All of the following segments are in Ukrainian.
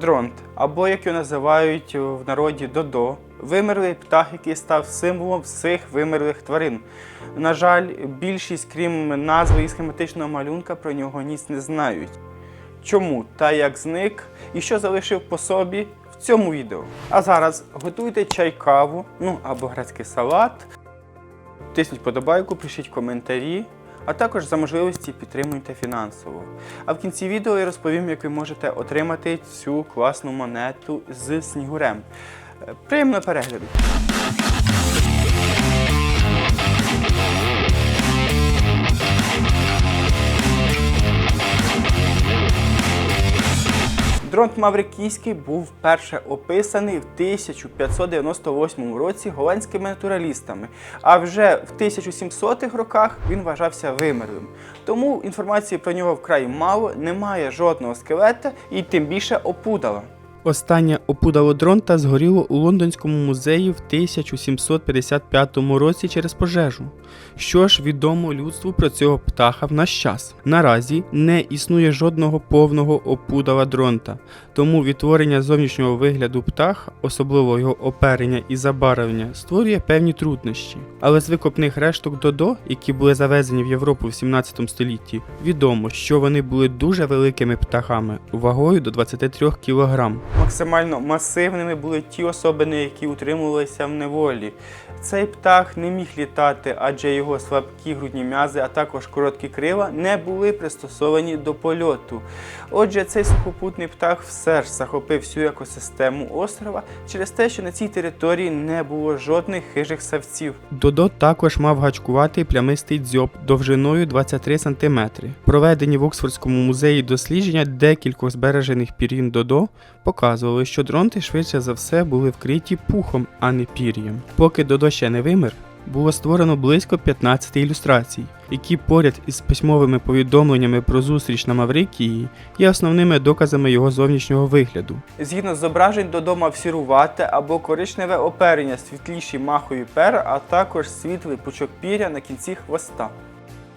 Дронт, або як його називають в народі Додо, вимерлий птах, який став символом всіх вимерлих тварин. На жаль, більшість, крім назви і схематичного малюнка, про нього ніц не знають. Чому та як зник і що залишив по собі в цьому відео. А зараз готуйте чай каву, ну або грецький салат. Тисніть подобайку, пишіть коментарі, а також за можливості підтримуйте фінансово. А в кінці відео я розповім, як ви можете отримати цю класну монету з снігурем. Е, Приємного перегляду! Дронт Маврикійський був вперше описаний в 1598 році голландськими натуралістами, а вже в 1700-х роках він вважався вимерлим. Тому інформації про нього вкрай мало, немає жодного скелета і тим більше опудала. Останнє опудало дронта згоріло у лондонському музеї в 1755 році через пожежу. Що ж відомо людству про цього птаха в наш час? Наразі не існує жодного повного опудала дронта, тому відтворення зовнішнього вигляду птаха, особливо його оперення і забарвлення, створює певні труднощі. Але з викопних решток Додо, які були завезені в Європу в 17 столітті, відомо, що вони були дуже великими птахами вагою до 23 кг. Максимально масивними були ті особини, які утримувалися в неволі. Цей птах не міг літати, адже його слабкі грудні м'язи, а також короткі крила не були пристосовані до польоту. Отже, цей сухопутний птах все ж захопив всю екосистему острова через те, що на цій території не було жодних хижих савців. Додо також мав гачкуватий плямистий дзьоб довжиною 23 см. Проведені в Оксфордському музеї дослідження декількох збережених пір'їн Додо показували, що дронти швидше за все були вкриті пухом, а не пір'ям. Поки Додо ще не вимер, було створено близько 15 ілюстрацій, які поряд із письмовими повідомленнями про зустріч на Маврикії є основними доказами його зовнішнього вигляду. Згідно зображень, Додо мав сірувате або коричневе оперення, світліші махові пера, а також світлий пучок піря на кінці хвоста.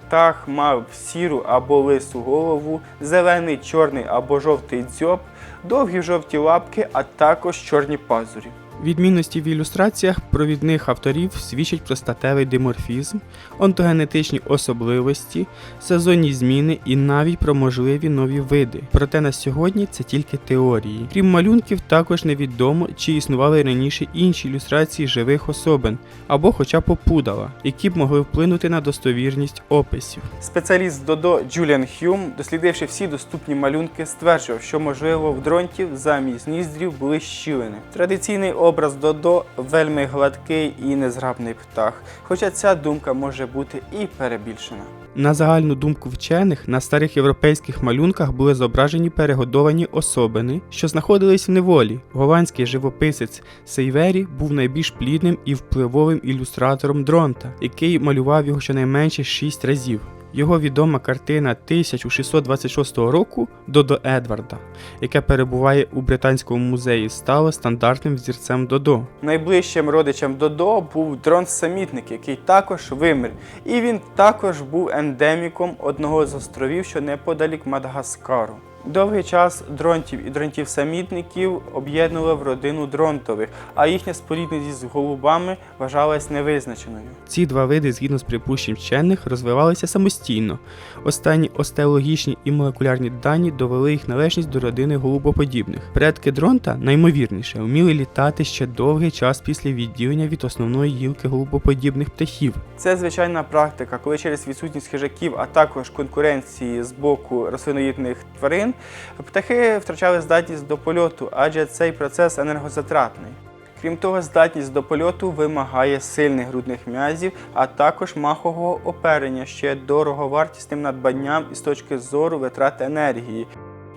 Птах мав сіру або лису голову, зелений, чорний або жовтий дзьоб, довгі жовті лапки, а також чорні пазурі. Відмінності в ілюстраціях провідних авторів свідчать про статевий диморфізм, онтогенетичні особливості, сезонні зміни і навіть про можливі нові види. Проте на сьогодні це тільки теорії. Крім малюнків, також невідомо, чи існували раніше інші ілюстрації живих особин або хоча б опудала, які б могли вплинути на достовірність описів. Спеціаліст Додо Джуліан Хюм, дослідивши всі доступні малюнки, стверджував, що можливо в дронтів замість ніздрів були щілини. Традиційний образ Додо вельми гладкий і незграбний птах, хоча ця думка може бути і перебільшена. На загальну думку вчених, на старих європейських малюнках були зображені перегодовані особини, що знаходились в неволі. Голландський живописець Сейвері був найбільш плідним і впливовим ілюстратором дронта, який малював його щонайменше 6 разів. Його відома картина 1626 року Додо Едварда, яка перебуває у Британському музеї, стала стандартним взірцем Додо. Найближчим родичем Додо був дрон-самітник, який також вимер, і він також був ендеміком одного з островів, що неподалік Мадагаскару. Довгий час дронтів і дронтів-самітників об'єднували в родину дронтових, а їхня спорідненість з голубами вважалась невизначеною. Ці два види, згідно з припущень вчених, розвивалися самостійно. Останні остеологічні і молекулярні дані довели їх належність до родини голубоподібних. Предки дронта, наймовірніше, вміли літати ще довгий час після відділення від основної гілки голубоподібних птахів. Це звичайна практика, коли через відсутність хижаків, а також конкуренції з боку рослиноїдних тварин, птахи втрачали здатність до польоту, адже цей процес енергозатратний. Крім того, здатність до польоту вимагає сильних грудних м'язів, а також махового оперення, є дороговартісним надбанням із точки зору витрат енергії.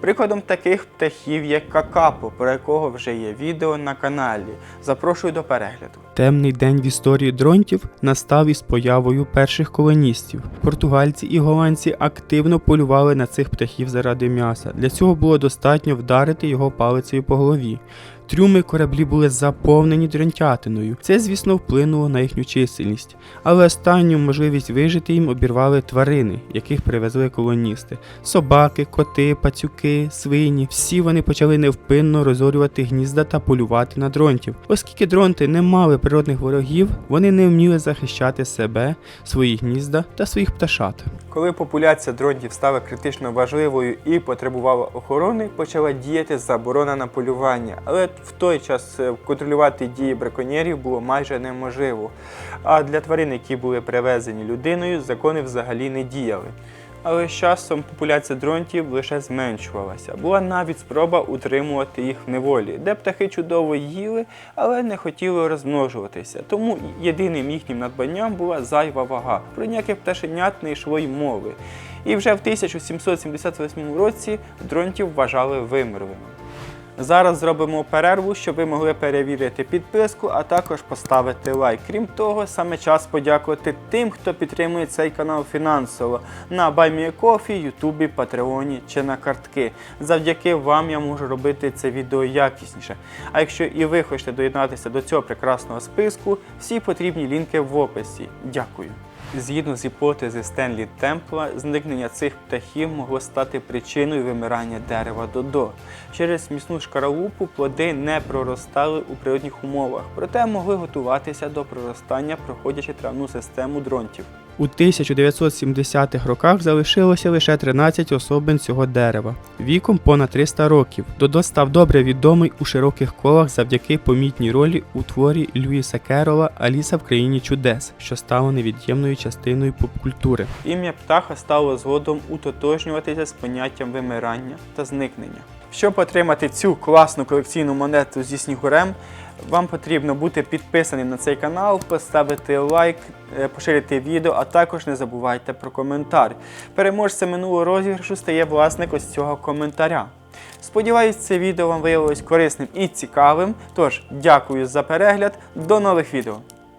Прикладом таких птахів є какапо, про якого вже є відео на каналі. Запрошую до перегляду. Темний день в історії дронтів настав із появою перших колоністів. Португальці і голландці активно полювали на цих птахів заради м'яса. Для цього було достатньо вдарити його палицею по голові. Трюми кораблі були заповнені дронтятиною. Це, звісно, вплинуло на їхню чисельність. Але останню можливість вижити їм обірвали тварини, яких привезли колоністи: собаки, коти, пацюки, свині. Всі вони почали невпинно розорювати гнізда та полювати на дронтів. Оскільки дронти не мали природних ворогів, вони не вміли захищати себе, свої гнізда та своїх пташат. Коли популяція дронтів стала критично важливою і потребувала охорони, почала діяти заборона на полювання. Але в той час е, контролювати дії браконьєрів було майже неможливо. А для тварин, які були привезені людиною, закони взагалі не діяли. Але з часом популяція дронтів лише зменшувалася. Була навіть спроба утримувати їх в неволі, де птахи чудово їли, але не хотіли розмножуватися. Тому єдиним їхнім надбанням була зайва вага. Про ніяких пташенят не йшло й мови. І вже в 1778 році дронтів вважали вимерлими. Зараз зробимо перерву, щоб ви могли перевірити підписку, а також поставити лайк. Крім того, саме час подякувати тим, хто підтримує цей канал фінансово на BuyMeACoffee, Ютубі, Патреоні чи на картки. Завдяки вам я можу робити це відео якісніше. А якщо і ви хочете доєднатися до цього прекрасного списку, всі потрібні лінки в описі. Дякую. Згідно з гіпотези Стенлі Темпла, зникнення цих птахів могло стати причиною вимирання дерева Додо. Через міцну шкаралупу плоди не проростали у природних умовах, проте могли готуватися до проростання, проходячи травну систему дронтів. У 1970-х роках залишилося лише 13 особин цього дерева, віком понад 300 років. Додо став добре відомий у широких колах завдяки помітній ролі у творі Льюіса Керола Аліса в країні чудес, що стало невід'ємною частиною попкультури. Ім'я птаха стало згодом утотожнюватися з поняттям вимирання та зникнення. Щоб отримати цю класну колекційну монету зі снігурем, вам потрібно бути підписаним на цей канал, поставити лайк, е, поширити відео, а також не забувайте про коментар. Переможцем минулого розіграшу стає власник ось цього коментаря. Сподіваюсь, це відео вам виявилось корисним і цікавим. Тож, дякую за перегляд, до нових відео.